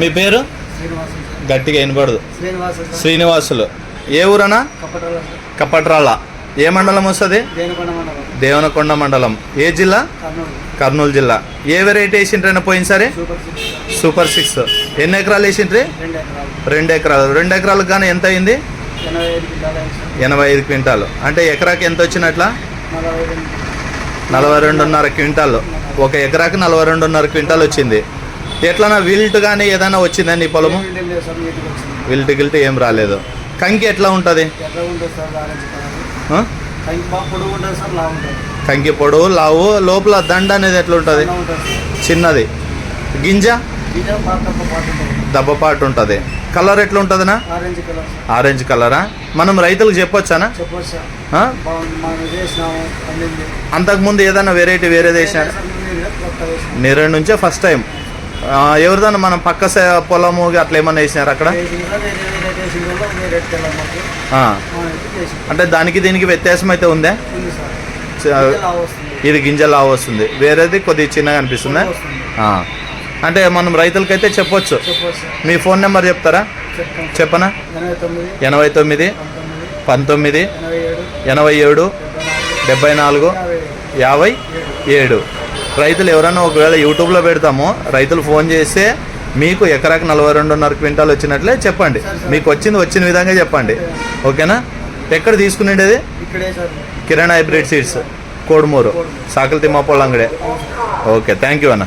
మీ పేరు. గట్టిగా సార్. శ్రీనివాసులు. ఏ ఊరనా. కప్పట్రాళ్ళ ఏ మండలం వస్తుంది? దేవనకొండ మండలం. ఏ జిల్లా? కర్నూలు. జిల్లా. ఏ వెరైటీ వేసిండ్రైనా పోయినసారి? Super six sir. Super six. ఎన్ని ఎకరాలు వేసిండ్రి? రెండు ఎకరాలు. రెండు ఎకరాలు. రెండు ఎకరాలకు కానీ ఎంత అయింది? ఎనభై ఐదు క్వింటాలు అంటే ఎకరాకి ఎంత వచ్చినట్లా? నలభై రెండున్నర క్వింటాలు. ఒక ఎకరాకి నలభై రెండున్నర క్వింటాల్ వచ్చింది. ఎట్లనా విల్ట్ కానీ ఏదైనా వచ్చిందా నీ పొలము? విల్ట్ గిల్ట్ ఏం రాలేదు. కంకి ఎట్లా ఉంటుంది? కంకి పొడవు లావు లోపల దండ అనేది ఎట్లా ఉంటుంది? చిన్నది. గింజ? దబ్బపాటు ఉంటుంది. కలర్ ఎట్లా ఉంటుందనా? Orange colour sir. ఆరెంజ్ కలరా? మనం రైతులకు చెప్పొచ్చానా? అంతకుముందు ఏదైనా వెరైటీ కొత్త వేసినాము నేరేడు నుంచే ఫస్ట్ టైం ఎవరిదన్నా మనం పక్క సే- పొలము అట్లా ఏమన్నా వేసినారు అక్కడ? అంటే దానికి దీనికి వ్యత్యాసం అయితే ఉందా? ఇది గింజ లావు వస్తుంది. వేరేది కొద్దిగా చిన్నగా అనిపిస్తుందా. అంటే మనం రైతులకైతే చెప్పొచ్చు. మీ ఫోన్ నెంబర్ చెప్తారా. చెప్పనా? ఎనభై తొమ్మిది పంతొమ్మిది ఎనభై ఏడు డెబ్బై నాలుగు యాభై ఏడు. రైతులు ఎవరైనా ఒకవేళ యూట్యూబ్లో పెడతాము రైతులు ఫోన్ చేస్తే మీకు ఎకరాకి నలభై రెండున్నర క్వింటాల్ వచ్చినట్లే చెప్పండి. మీకు వచ్చింది వచ్చిన విధంగా చెప్పండి. ఓకేనా? ఎక్కడ తీసుకునేది? కిరణ్ హైబ్రిడ్ సీడ్స్ కోడుమూరు సాకల తిమ్మాపోళ్ళ అంగడే ఓకే థ్యాంక్ యూ అన్న.